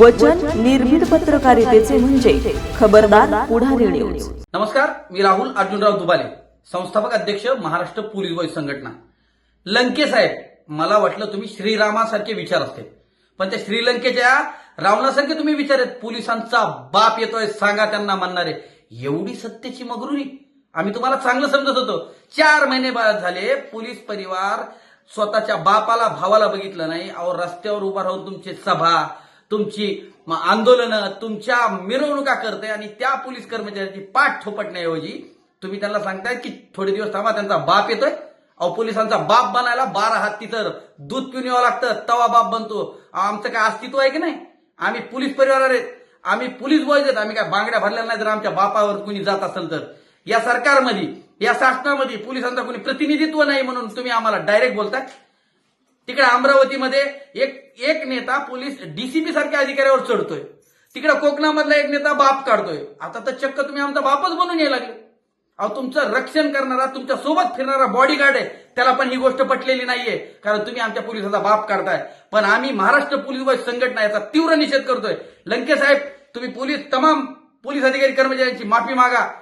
वचन निर्भीड पत्रकारितेचे म्हणजे खबरदार पुढारी न्यूज नमस्कार मी राहुल अर्जुनराव दुबाले संस्थापक अध्यक्ष महाराष्ट्र पोलीस बॉय संघटना. लंके साहेब मला वाटलं तुम्ही श्रीरामासारखे विचार असते. पण त्या श्रीलंकेच्या रावणासारखे तुम्ही विचार आहेत. पोलिसांचा बाप येतोय सांगा त्यांना म्हणणारे. एवढी सत्तेची मगरुरी. आम्ही तुम्हाला चांगलं समजत होतो. चार महिने बाद झाले पोलीस परिवार स्वतःच्या बापाला भावाला बघितलं नाही. अहो रस्त्यावर उभा राहून तुमची सभा तुमची आंदोलनं तुमच्या मिरवणुका करते आणि त्या पोलीस कर्मचाऱ्याची पाठ थोपटण्याऐवजी तुम्ही त्यांना सांगताय की थोडे दिवस थांबा त्यांचा बाप येतोय. अहो पोलिसांचा बाप बनायला बारा हात तिथं दूध पिऊन यावं लागतं तवा बाप बनतो. अहो, आमचं काय अस्तित्व आहे की नाही? आम्ही पोलीस परिवार आहेत. आम्ही पोलीस बॉयज आहेत. आम्ही काय बांगड्या भरलेल्या नाही जर आमच्या बापावर कुणी जात असेल तर. या सरकारमध्ये या शासनामध्ये पोलिसांचा कोणी प्रतिनिधित्व नाही म्हणून तुम्ही आम्हाला डायरेक्ट बोलताय. तिकडे अमरावतीमध्ये एक एक नेता पोलीस डीसीपी सारख्या अधिकाऱ्यावर चढतोय. तिकडे कोकणामधला एक नेता बाप काढतोय. आता तर चक्क तुम्ही आमचा बापच बनून यायला लागले. अहो तुमचं रक्षण करणारा तुमच्यासोबत फिरणारा बॉडीगार्ड आहे. त्याला पण ही गोष्ट पटलेली नाहीये. कारण तुम्ही आमच्या पोलिसाचा बाप काढताय. पण आम्ही महाराष्ट्र पोलीस संघटना याचा तीव्र निषेध करतोय. लंके साहेब तुम्ही पोलीस तमाम पोलीस अधिकारी कर्मचाऱ्यांची माफी मागा.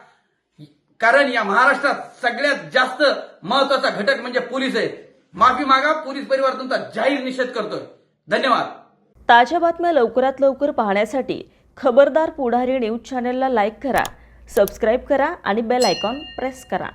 कारण या महाराष्ट्रात सगळ्यात जास्त महत्त्वाचा घटक म्हणजे पोलीस आहे. माफी मागा पोलीस परिवार तुमचा जाहीर निषेध करतोय. धन्यवाद. ताज्या बातम्या लवकरात लवकर पाहण्यासाठी खबरदार पुढारी न्यूज चॅनलला लाईक करा सबस्क्राईब करा आणि बेल आयकॉन प्रेस करा.